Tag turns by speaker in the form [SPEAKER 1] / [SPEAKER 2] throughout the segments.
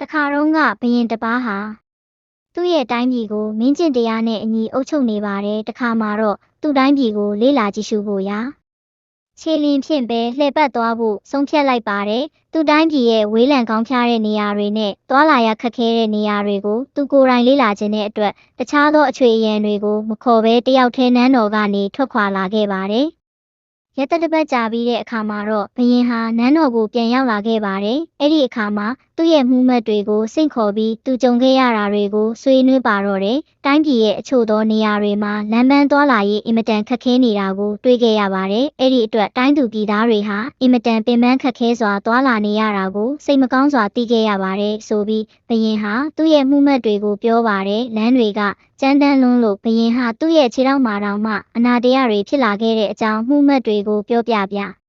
[SPEAKER 1] တခါတော့ကဘရင်တစ်ပါးဟာသူ့ရဲ့တိုင်းပြည်ကိုမင်းကျင့်တရားနဲ့အညီအုပ်ချုပ်နေပါတယ်တခါမှာတော့သူ့တိုင်းပြည်ကိုလေးလာကြည့်ရှုဖို့ရာခြေလင်းဖြင့်ပဲလှည့်ပတ်သွားဖို့ဆုံးဖြတ်လိုက်ပါတယ်သူ့တိုင်းပြည်ရဲ့ဝေးလံကောင်းဖျားတဲ့နေရာတွေနဲ့သွာလာရခက်ခဲတဲ့နေရာတွေကိုသူကိုယ်တိုင်လေးလာခြင်းတဲ့အတွက်တခြားသောအချွေအရန်တွေကိုမခေါ်ဘဲတယောက်တည်းနန်းတော်ကနေထွက်ခွာလာခဲ့ပါတယ်ရက်သက်တစ်ပတ်ကြာပြီးတဲ့အခါမှာတော့ဘရင်ဟာနန်းတော်ကိုပြန်ရောက်လာခဲ့ပါတယ်။အဲ့ဒီအခါမှာ သူ့ရဲ့မှုမှတ်တွေကိုစိတ်ခေါ်ပြီးသူကြုံခဲ့ရတာတွေကိုဆွေးနွေးပါတော့တယ်။တိုင်းပြည်ရဲ့အချို့သောနေရာတွေမှာလမ်းပန်းသွားလာရေးအင်မတန်ခက်ခဲနေတာကိုတွေ့ခဲ့ရပါတယ်။အဲ့ဒီအတွက်တိုင်းသူပြည်သားတွေဟာအင်မတန်ပင်ပန်းခက်ခဲစွာသွားလာနေရတာကိုစိတ်မကောင်းစွာသိခဲ့ရပါတယ်ဆိုပြီးဘရင်ဟာသူ့ရဲ့မှုမှတ်တွေကိုပြောပါတယ်။လမ်းတွေကကြမ်းတမ်းလွန်းလို့ဘရင်ဟာသူ့ရဲ့ခြေထောက်မှာတောင်မှအနာတရားတွေဖြစ်လာခဲ့တဲ့အကြောင်းမှုမှတ်တွေကိုပြောပြပြ။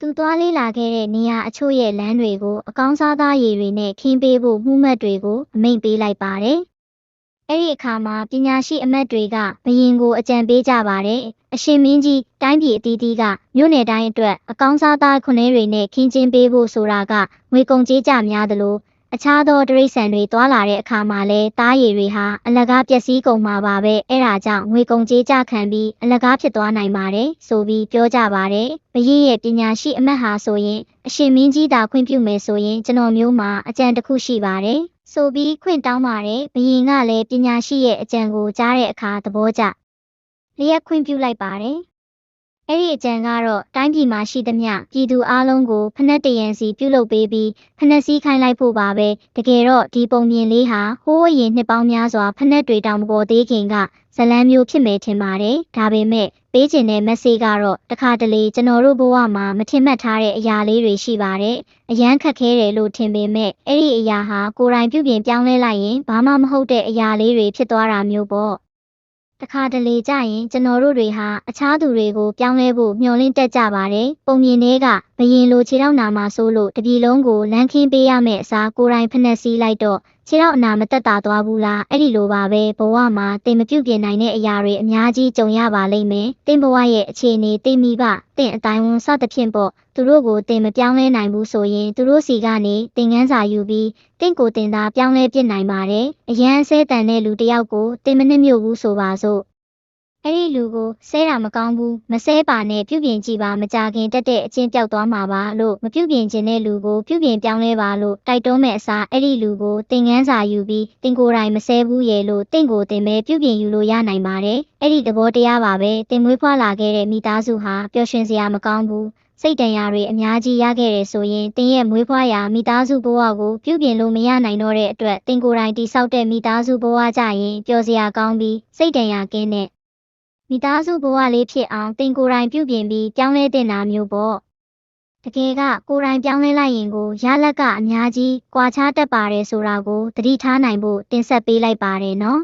[SPEAKER 1] သူသွားလေးလာခဲ့တဲ့နေရာအချို့ရဲ့လမ်းတွေကိုအကောင်းစားသားရည်တွေနဲ့ခင်းပေးဖို့မှုမှတ်တွေကိုအမိန့်ပေးလိုက်ပါတယ်။အဲ့ဒီအခါမှာပညာရှိအမတ်တွေကဘရင်ကိုအကြံပေးကြပါတယ်။အရှင်မင်းကြီးတိုင်းပြည်အသီးသီးကမြို့နယ်တိုင်းအတွက်အကောင်းစားသားခွန်လေးတွေနဲ့ခင်းချင်းပေးဖို့ဆိုတာကငွေကုန်ကြေးကြများသလို အခြားသောတရိษံတွေတွာလာတဲ့အခါမှာလဲတားရည်တွေဟာအလကားပျက်စီးကုန်မှာပါပဲအဲ့ဒါကြောင့်ငွေကုန်ကြေးကြခံပြီးအလကားဖြစ်သွားနိုင်ပါတယ်ဆိုပြီးပြောကြပါတယ်ဘရင်ရဲ့ပညာရှိအမတ်ဟာဆိုရင်အရှင်မင်းကြီးသာခွင့်ပြုမယ်ဆိုရင်ကျွန်တော်မျိုးမှာအကြံတစ်ခုရှိပါတယ်ဆိုပြီးခွင့်တောင်းပါတယ်ဘရင်ကလည်းပညာရှိရဲ့အကြံကိုကြားတဲ့အခါသဘောကျလျက်ခွင့်ပြုလိုက်ပါတယ် အဲ့ဒီအကြံကတော့တိုင်းပြည်မှာရှိသမျှပြည်သူအလုံးကိုဖနက်တရံစီပြုလုပ်ပေးပြီးဖနက်စည်းခိုင်းလိုက်ဖို့ပါပဲတကယ်တော့ဒီပုံမြင်လေးဟာဟိုးအရင်နှစ်ပေါင်းများစွာဖနက်တွေတောင်မပေါ်သေးခင်ကဇလန်းမျိုးဖြစ်မယ်ထင်ပါတယ်ဒါပေမဲ့ပေးခြင်းတဲ့မက်ဆေ့ကတော့တခါတလေကျွန်တော်တို့ဘဝမှာမထင်မှတ်ထားတဲ့အရာလေးတွေရှိပါတယ်အရန်ခက်ခဲတယ်လို့ထင်ပေမဲ့အဲ့ဒီအရာဟာကိုယ်တိုင်ပြုပြင်ပြောင်းလဲလိုက်ရင်ဘာမှမဟုတ်တဲ့အရာလေးတွေဖြစ်သွားတာမျိုးပေါ့ တခါတလေကြရင်ကျွန်တော်တို့တွေဟာအခြားသူတွေကိုပြောင်းလဲဖို့မျှော်လင့်တတ်ကြပါတယ်။ပုံမြင်တွေကဘယင်လိုခြေထောက်နာမှာဆိုလို့တပြည်လုံးကိုလမ်းခင်းပေးရမယ့်အစားကိုယ်တိုင်ဖက်စီးလိုက်တော့ခြေထောက်အနာမတက်တာသွားဘူးလားအဲ့ဒီလိုပါပဲဘဝမှာတင်မပြုတ်ပြင်နိုင်တဲ့အရာတွေအများကြီးကြုံရပါလိမ့်မယ်။တင်ဘဝရဲ့အခြေအနေတင်မိပါတင်အတိုင်းဝန်စသဖြင့်ပေါ့သူတို့ကိုတင်မပြောင်းလဲနိုင်ဘူးဆိုရင်သူတို့စီကနေတင်ငန်းစာယူပြီးတင့်ကိုတင်သားပြောင်းလဲပြစ်နိုင်ပါတယ်။အရန်ဆဲတန်တဲ့လူတစ်ယောက်ကိုတင်မနစ်မြို့ဘူးဆိုပါစို့ အဲ့ဒီလူကိုဆဲတာမကောင်းဘူးမဆဲပါနဲ့ပြုပြင်ကြည့်ပါမကြခင်တက်တဲ့အချင်းပြောက်သွားမှာပါလို့မပြုပြင်ခြင်းတဲ့လူကိုပြုပြင်ပြောင်းလဲပါလို့တိုက်တွန်းမဲ့အစားအဲ့ဒီလူကိုတင်ငန်းစာယူပြီးတင်ကိုယ်တိုင်မဆဲဘူးရဲ့လို့တင့်ကိုတင်ပဲပြုပြင်ယူလို့ရနိုင်ပါတယ်အဲ့ဒီသဘောတရားပါပဲတင်မွေးဖွားလာခဲ့တဲ့မိသားစုဟာပျော်ရွှင်စရာမကောင်းဘူးစိတ်တန်ရာတွေအများကြီးရခဲ့တယ်ဆိုရင်တင်ရဲ့မွေးဖွားရာမိသားစုဘဝကိုပြုပြင်လို့မရနိုင်တော့တဲ့အတွက်တင်ကိုယ်တိုင်တိဆောက်တဲ့မိသားစုဘဝကြရင်ပျော်စရာကောင်းပြီးစိတ်တန်ရာကင်းတဲ့ မိသားစုဘဝလေးဖြစ်အောင်တင်ကိုယ်တိုင်ပြုပြင်ပြီးပြောင်းလဲတင်တာမျိုးပေါ့တကယ်ကကိုယ်တိုင်ပြောင်းလဲလိုက်ရင်ကိုရလက်ကအများကြီးကွာခြားတတ်ပါတယ်ဆိုတာကိုသတိထားနိုင်ဖို့တင်ဆက်ပေးလိုက်ပါတယ်နော်